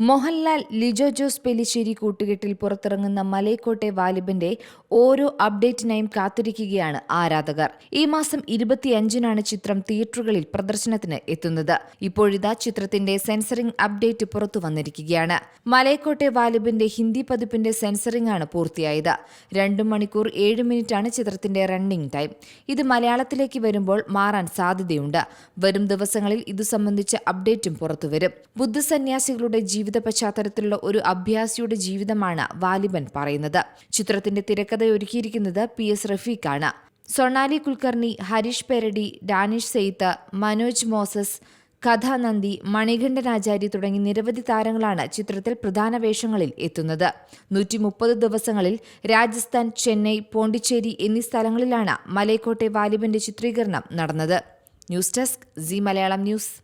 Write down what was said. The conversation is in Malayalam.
മോഹൻലാൽ ലിജോ ജോസ് പെലിശ്ശേരി കൂട്ടുകെട്ടിൽ പുറത്തിറങ്ങുന്ന മലയക്കോട്ടെ വാലിബിന്റെ ഓരോ അപ്ഡേറ്റിനായും കാത്തിരിക്കുകയാണ് ആരാധകർ. ഈ മാസം ഇരുപത്തിയഞ്ചിനാണ് ചിത്രം തിയേറ്ററുകളിൽ പ്രദർശനത്തിന് എത്തുന്നത്. ഇപ്പോഴിതാ ചിത്രത്തിന്റെ സെൻസറിംഗ് അപ്ഡേറ്റ് പുറത്തു വന്നിരിക്കുകയാണ്. മലയക്കോട്ടെ വാലിബന്റെ ഹിന്ദി പതിപ്പിന്റെ സെൻസറിംഗ് ആണ് പൂർത്തിയായത്. രണ്ടു മണിക്കൂർ ഏഴ് മിനിറ്റാണ് ചിത്രത്തിന്റെ റണ്ണിംഗ് ടൈം. ഇത് മലയാളത്തിലേക്ക് വരുമ്പോൾ മാറാൻ സാധ്യതയുണ്ട്. വരും ദിവസങ്ങളിൽ ഇതു സംബന്ധിച്ച അപ്ഡേറ്റും പുറത്തുവരും. ബുദ്ധസന്യാസികളുടെ ജീവിത പശ്ചാത്തലത്തിലുള്ള ഒരു അഭ്യാസിയുടെ ജീവിതമാണ് വാലിബൻ പറയുന്നത്. ചിത്രത്തിന്റെ തിരക്കഥ ഒരുക്കിയിരിക്കുന്നത് പി എസ് റഫീഖാണ്. സൊണാലി കുൽക്കർണി ഹരീഷ് പെരടി ഡാനിഷ് സെയ്ത്ത് മനോജ് മോസസ് കഥാനന്ദി മണികണ്ഠനാചാരി തുടങ്ങി നിരവധി താരങ്ങളാണ് ചിത്രത്തിൽ പ്രധാന വേഷങ്ങളിൽ എത്തുന്നത്. നൂറ്റി മുപ്പത് ദിവസങ്ങളിൽ രാജസ്ഥാൻ ചെന്നൈ പോണ്ടിച്ചേരി എന്നീ സ്ഥലങ്ങളിലാണ് മലയക്കോട്ടെ വാലിബന്റെ ചിത്രീകരണം നടന്നത്. News desk Zee Malayalam news.